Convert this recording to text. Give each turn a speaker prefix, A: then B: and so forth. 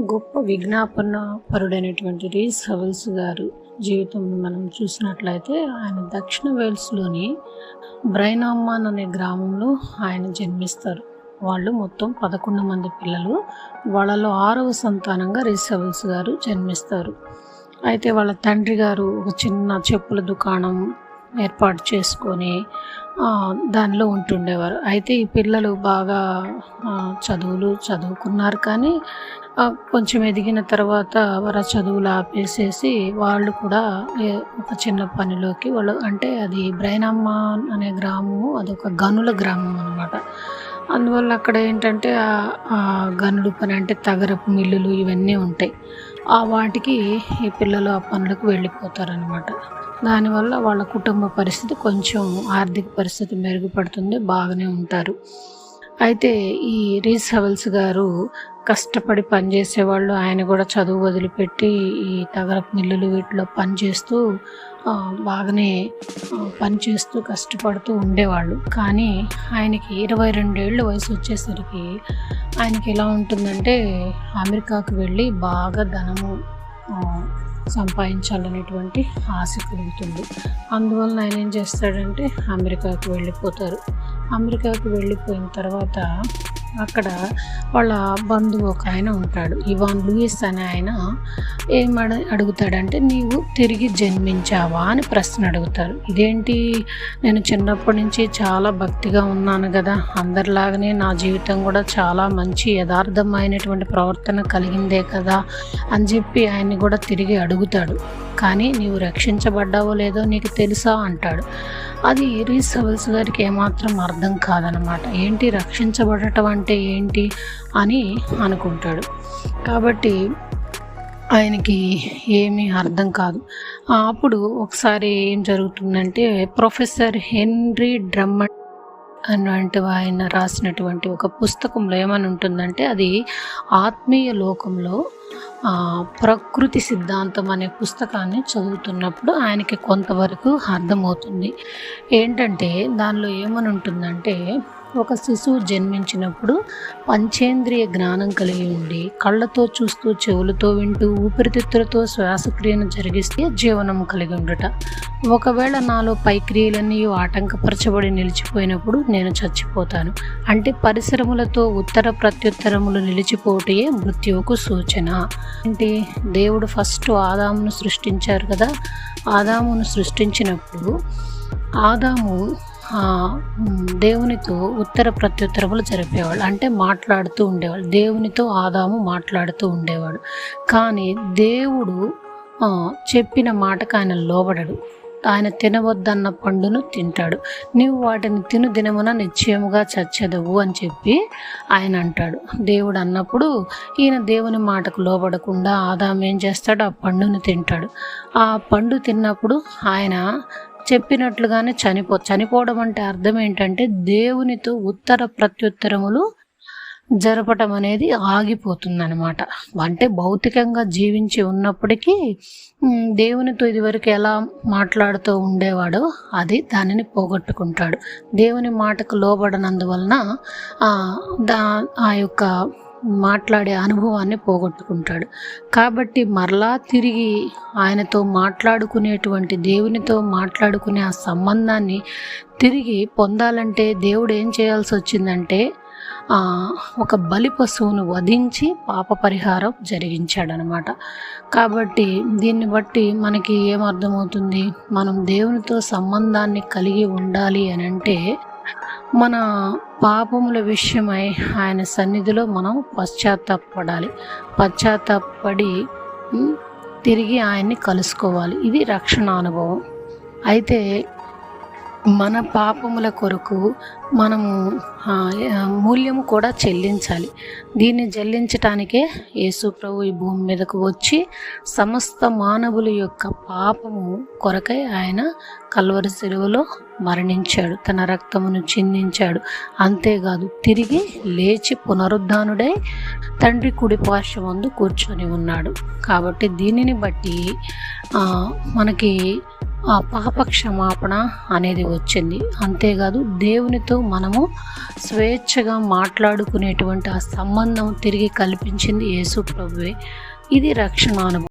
A: గొప్ప విజ్ఞాపన పరుడైనటువంటి రీస్ హవల్స్ గారు జీవితం మనం చూసినట్లయితే ఆయన దక్షిణ వేల్స్లోని బ్రైనామ్మాన్ అనే గ్రామంలో ఆయన జన్మిస్తారు. వాళ్ళు మొత్తం పదకొండు మంది పిల్లలు. వాళ్ళలో ఆరవ సంతానంగా రీస్ హవల్స్ గారు జన్మిస్తారు. అయితే వాళ్ళ తండ్రి గారు ఒక చిన్న చెప్పుల దుకాణం ఏర్పాటు చేసుకొని దానిలో ఉంటుండేవారు. అయితే ఈ పిల్లలు బాగా చదువులు చదువుకున్నారు కానీ కొంచెం ఎదిగిన తర్వాత వారు ఆ చదువులు ఆపేసేసి వాళ్ళు కూడా ఒక చిన్న పనిలోకి వాళ్ళు అంటే అది బ్రైనమ్మ అనే గ్రామము అదొక గనుల గ్రామం అనమాట అందువల్ల అక్కడ ఏంటంటే ఆ- ఆ గనుడు పని అంటే తగరపు మిల్లులు ఇవన్నీ ఉంటాయి. ఆ వాటికి ఈ పిల్లలు ఆ పనులకు వెళ్ళిపోతారనమాట దానివల్ల వాళ్ళ కుటుంబ పరిస్థితి కొంచెం ఆర్థిక పరిస్థితి మెరుగుపడుతుంది బాగానే ఉంటారు. అయితే ఈ రీస్ హవల్స్ గారు కష్టపడి పనిచేసేవాళ్ళు. ఆయన కూడా చదువు వదిలిపెట్టి ఈ తగరపు మిల్లులు వీటిలో పనిచేస్తూ బాగానే పనిచేస్తూ కష్టపడుతూ ఉండేవాళ్ళు. కానీ ఆయనకి ఇరవై రెండేళ్ళు వయసు వచ్చేసరికి ఆయనకి ఎలా ఉంటుందంటే అమెరికాకు వెళ్ళి బాగా ధనము సంపాదించాలనేటువంటి ఆశ కలుగుతుంది అందువలన ఆయన ఏం చేస్తాడంటే అమెరికాకు వెళ్ళిపోతారు. అమెరికాకు వెళ్ళిపోయిన తర్వాత అక్కడ వాళ్ళ బంధువు ఒక ఆయన ఉంటాడు. ఇవాన్ లూయిస్ అనే ఆయన ఏం అడుగుతాడంటే నీవు తిరిగి జన్మించావా? అని ప్రశ్న అడుగుతారు. ఇదేంటి? నేను చిన్నప్పటి నుంచి చాలా భక్తిగా ఉన్నాను కదా. అందరిలాగానే నా జీవితం కూడా చాలా మంచి యథార్థమైనటువంటి ప్రవర్తన కలిగిందే కదా అని చెప్పి ఆయన్ని కూడా తిరిగి అడుగుతాడు. కానీ నీవు రక్షించబడ్డావో లేదో నీకు తెలుసా? అంటాడు. అది రీస్ సవల్స్ గారికి ఏమాత్రం అర్థం కాదనమాట. ఏంటి? రక్షించబడటం అంటే ఏంటి అని అనుకుంటాడు. కాబట్టి ఆయనకి ఏమీ అర్థం కాదు. అప్పుడు ఒకసారి ఏం జరుగుతుందంటే ప్రొఫెసర్ హెన్రీ డ్రమ్మడ్ అన్నటువంటి ఆయన రాసినటువంటి ఒక పుస్తకంలో ఏమని ఉంటుందంటే అది ఆత్మీయ లోకంలో ప్రకృతి సిద్ధాంతం అనే పుస్తకాన్ని చదువుతున్నప్పుడు ఆయనకి కొంతవరకు అర్థమవుతుంది. ఏంటంటే దానిలో ఏమని ఉంటుందంటే ఒక శిశువు జన్మించినప్పుడు పంచేంద్రియ జ్ఞానం కలిగి ఉండి కళ్ళతో చూస్తూ చెవులతో వింటూ ఊపిరితిత్తులతో శ్వాసక్రియను జరిగిస్తే జీవనం కలిగి ఉండుట. ఒకవేళ నాలో పై క్రియలన్నీ ఆటంకపరచబడి నిలిచిపోయినప్పుడు నేను చచ్చిపోతాను. అంటే పరిశ్రమలతో ఉత్తర ప్రత్యుత్తరములు నిలిచిపోటే మృత్యువుకు సూచన. అంటే దేవుడు ఫస్ట్ ఆదామును సృష్టించారు కదా? ఆదామును సృష్టించినప్పుడు ఆదాము దేవునితో ఉత్తర ప్రత్యుత్తరములు జరిపేవాళ్ళు. అంటే మాట్లాడుతూ ఉండేవాళ్ళు. దేవునితో ఆదాము మాట్లాడుతూ ఉండేవాడు. కానీ దేవుడు చెప్పిన మాటకు ఆయన లోబడడు. ఆయన తినవద్దన్న పండును తింటాడు. నీవు వాటిని తిను దినమున నిశ్చయముగా చచ్చెదవు అని చెప్పి ఆయన అంటాడు. దేవుడు అన్నప్పుడు ఈయన దేవుని మాటకు లోబడకుండా ఆదాం ఏం చేస్తాడు? ఆ పండును తింటాడు. ఆ పండు తిన్నప్పుడు ఆయన చెప్పినట్లుగానే చనిపో చనిపోవడం అంటే అర్థం ఏంటంటే దేవునితో ఉత్తర ప్రత్యుత్తరములు జరపటం అనేది ఆగిపోతుందనమాట అంటే భౌతికంగా జీవించి ఉన్నప్పటికీ దేవునితో ఇదివరకు ఎలా మాట్లాడుతూ ఉండేవాడో అది దానిని పోగొట్టుకుంటాడు. దేవుని మాటకు లోబడనందువలన దా ఆ యొక్క మాట్లాడే అనుభవాన్ని పోగొట్టుకుంటాడు. కాబట్టి మరలా తిరిగి ఆయనతో మాట్లాడుకునేటువంటి దేవునితో మాట్లాడుకునే ఆ సంబంధాన్ని తిరిగి పొందాలంటే దేవుడు ఏం చేయాల్సి వచ్చిందంటే ఒక బలి పశువును వధించి పాప పరిహారం జరిగించాడనమాట. కాబట్టి దీన్ని బట్టి మనకి ఏమర్థమవుతుంది మనం దేవునితో సంబంధాన్ని కలిగి ఉండాలి అని అంటే మన పాపముల విషయమై ఆయన సన్నిధిలో మనం పశ్చాత్తాపడాలి. పశ్చాత్తాపడి తిరిగి ఆయన్ని కలుసుకోవాలి. ఇది రక్షణ అనుభవం అయితే మన పాపముల కొరకు మనము మూల్యము కూడా చెల్లించాలి. దీన్ని చెల్లించటానికే యేసు ప్రభు ఈ భూమి మీదకు వచ్చి సమస్త మానవుల యొక్క పాపము కొరకై ఆయన కల్వరి సెరువులో మరణించాడు. తన రక్తమును చిందించాడు. అంతేకాదు తిరిగి లేచి పునరుద్ధానుడై తండ్రి కుడి పార్శ్వమందు కూర్చొని ఉన్నాడు. కాబట్టి దీనిని బట్టి మనకి ఆ పాప క్షమాపణ అనేది వచ్చింది. అంతేకాదు దేవునితో మనము స్వేచ్ఛగా మాట్లాడుకునేటువంటి ఆ సంబంధం తిరిగి కల్పించింది యేసు ప్రభువే. ఇది రక్షణ అనుభవం